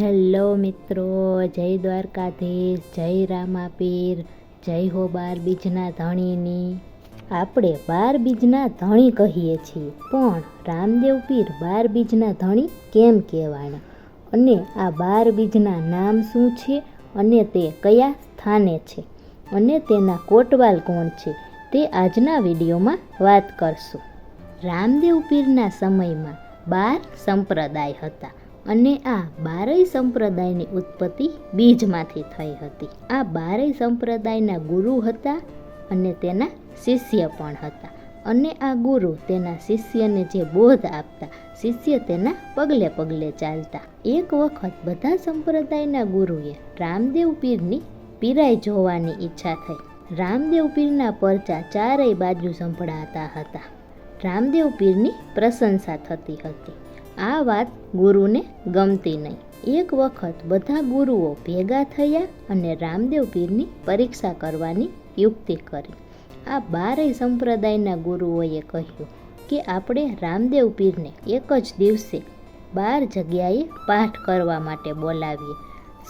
Hello મિત્રો, જય દ્વારકાધીશ, જય રામાપીર, જય હો બાર બીજના ધણીની. આપણે બાર બીજના ધણી કહીએ છીએ, પણ રામદેવ પીર બાર બીજના ધણી કેમ કહેવાના? અને આ બાર બીજના નામ શું છે અને તે કયા સ્થાને છે? અને તેના કોટવાલ કોણ છે તે આજના વિડીયોમાં વાત કરશું. રામદેવ પીરના સમયમાં બાર સંપ્રદાય હતા. અને આ બારેય સંપ્રદાયની ઉત્પત્તિ બીજમાંથી થઈ હતી. આ બારેય સંપ્રદાયના ગુરુ હતા અને તેના શિષ્ય પણ હતા. અને આ ગુરુ તેના શિષ્યને જે બોધ આપતા, શિષ્ય તેના પગલે પગલે ચાલતા. એક વખત બધા સંપ્રદાયના ગુરુએ રામદેવ પીરની પીરાઈ જોવાની ઈચ્છા થઈ. રામદેવ પીરના પરચા ચારેય બાજુ સંભળાતા હતા. રામદેવ પીરની પ્રશંસા થતી હતી. આ વાત ગુરુને ગમતી નહીં. એક વખત બધા ગુરુઓ ભેગા થયા અને રામદેવ પીરની પરીક્ષા કરવાની યુક્તિ કરી. આ બારેય સંપ્રદાયના ગુરુઓએ કહ્યું કે આપણે રામદેવ પીરને એક જ દિવસે બાર જગ્યાએ પાઠ કરવા માટે બોલાવીએ.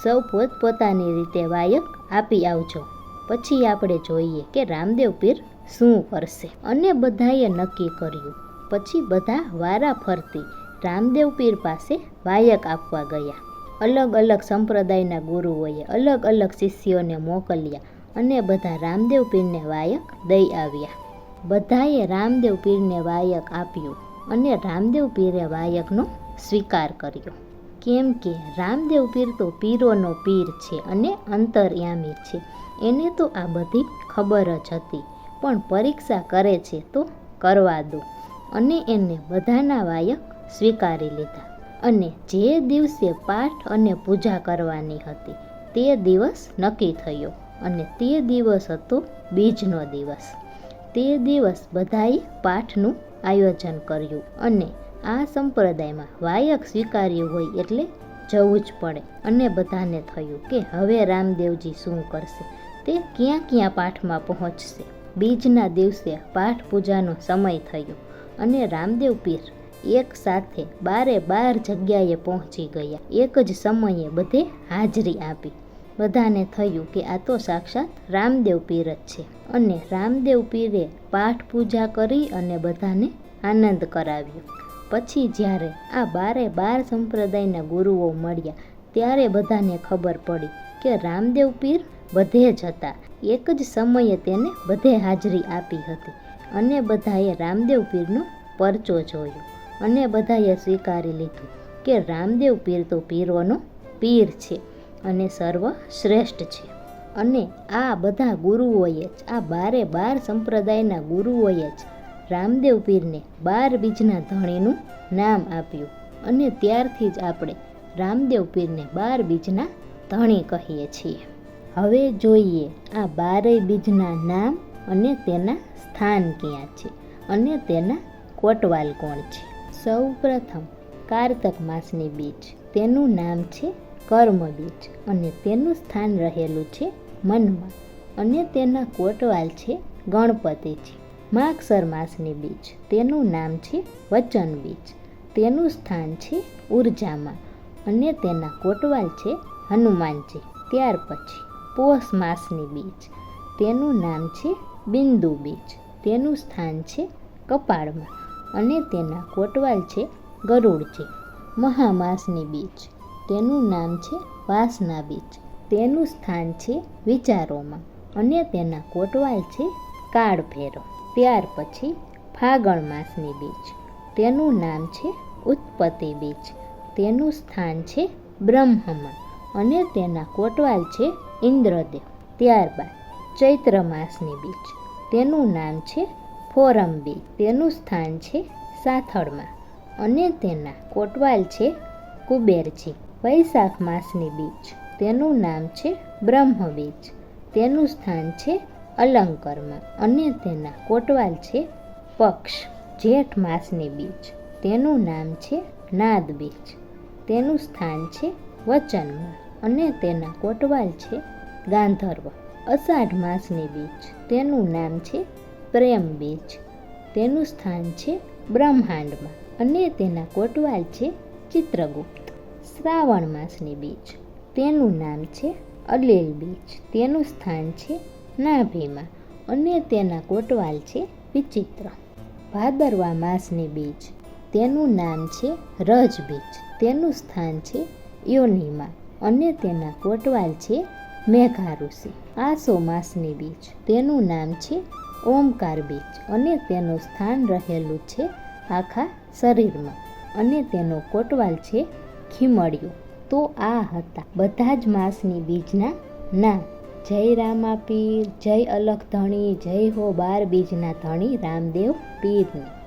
સૌ પોતપોતાની રીતે વાયક આપી આવજો. પછી આપણે જોઈએ કે રામદેવ પીર શું કરશે. અને બધાએ નક્કી કર્યું. પછી બધા વારા ફરતી રામદેવ પીર પાસે વાયક આપવા ગયા. અલગ અલગ સંપ્રદાયના ગુરુઓએ અલગ અલગ શિષ્યોને મોકલ્યા અને બધા રામદેવ પીરને વાયક દઈ આવ્યા. બધાએ રામદેવ પીરને વાયક આપ્યું અને રામદેવ પીરે વાયકનો સ્વીકાર કર્યો. કેમ કે રામદેવ પીર તો પીરોનો પીર છે અને અંતર્યામી છે. એને તો આ બધી ખબર જ હતી, પણ પરીક્ષા કરે છે તો કરવા દો. અને એને બધાના વાયક સ્વીકારી લીધા. અને જે દિવસે પાઠ અને પૂજા કરવાની હતી, તે દિવસ નક્કી થયો. અને તે દિવસ હતો બીજનો દિવસ. તે દિવસ બધાએ પાઠનું આયોજન કર્યું અને આ સંપ્રદાયમાં વાયક સ્વીકાર્યું હોય એટલે જવું જ પડે. અને બધાને થયું કે હવે રામદેવજી શું કરશે? તે ક્યાં ક્યાં પાઠમાં પહોંચશે? બીજના દિવસે પાઠ પૂજાનો સમય થયો અને રામદેવ પીર એક સાથે બારે બાર જગ્યાએ પહોંચી ગયા. એક જ સમયે બધે હાજરી આપી. બધાને થયું કે આ તો સાક્ષાત રામદેવ પીર જ છે. અને રામદેવ પીરે પાઠ પૂજા કરી અને બધાને આનંદ કરાવ્યો. પછી જ્યારે આ બારે બાર સંપ્રદાયના ગુરુઓ મળ્યા, ત્યારે બધાને ખબર પડી કે રામદેવ પીર બધે જ હતા. એક જ સમયે તેને બધે હાજરી આપી હતી. અને બધાએ રામદેવ પીરનો પરચો જોયો. અને બધાએ સ્વીકારી લીધું કે રામદેવ પીર તો પીરોનો પીર છે અને સર્વ શ્રેષ્ઠ છે. અને આ બધા ગુરુઓએ જ, આ બારે બાર સંપ્રદાયના ગુરુઓએ જ રામદેવ પીરને બાર બીજના ધણીનું નામ આપ્યું. અને ત્યારથી જ આપણે રામદેવ પીરને બાર બીજના ધણી કહીએ છીએ. હવે જોઈએ આ બારેય બીજના નામ અને તેના સ્થાન ક્યાં છે અને તેના કોટવાલ કોણ છે. સૌ પ્રથમ કારતક માસની બીજ. તેનું નામ છે કર્મ બીજ અને તેનું સ્થાન રહેલું છે મનમાં અને તેના કોટવાલ છે ગણપતિજી માગસર માસની બીજ. તેનું નામ છે વચન બીજ તેનું સ્થાન છે ઉર્જામાં અને તેના કોટવાલ છે હનુમાનજી. ત્યાર પછી પોષ માસની બીજ. તેનું નામ છે બિંદુ બીજ તેનું સ્થાન છે કપાળમાં. અને તેના કોટવાલ છે ગરુડજી મહામાસની બીચ. તેનું નામ છે વાસના બીચ. તેનું સ્થાન છે વિચારોમાં અને તેના કોટવાલ છે કાળભેરો. ત્યાર પછી ફાગણ માસની બીચ. તેનું નામ છે ઉત્પત્તિ બીચ. તેનું સ્થાન છે બ્રહ્મમાં અને તેના કોટવાલ છે ઇન્દ્રદેવ. ત્યારબાદ ચૈત્ર માસની બીચ. તેનું નામ છે ફોરમ બીજ તેનું સ્થાન છે સાથળમાં અને તેના કોટવાલ છે કુબેરજી વૈશાખ માસની બીચ તેનું નામ છે બ્રહ્મ બીચ તેનું સ્થાન છે અલંકરમાં અને તેના કોટવાલ છે પક્ષ. જેઠ માસની બીચ તેનું નામ છે નાદ બીચ. તેનું સ્થાન છે વચનમાં અને તેના કોટવાલ છે ગાંધર્વ. અષાઢ માસની બીચ તેનું નામ છે પ્રેમ બીજ તેનું સ્થાન છે બ્રહ્માંડમાં અને તેના કોટવાલ છે ચિત્રગુપ્ત. શ્રાવણ માસની બીજ તેનું નામ છે અલેલ બીજ તેનું સ્થાન છે નાભીમાં અને તેના કોટવાલ છે વિચિત્ર. ભાદરવા માસની બીજ તેનું નામ છે રજ બીજ તેનું સ્થાન છે યોનીમાં અને તેના કોટવાલ છે મેઘા ઋષિ આસો માસની બીજ તેનું નામ છે ઓમકાર બીજ. અને તેનું સ્થાન રહેલું છે આખા શરીરમાં. અને તેનો કોટવાલ છે ખીમડિયું. તો આ હતા બધા જ માસની બીજના નામ. જય રામા પીર જય અલખ ધણી જય હો બાર બીજના ધણી, રામદેવ પીરની.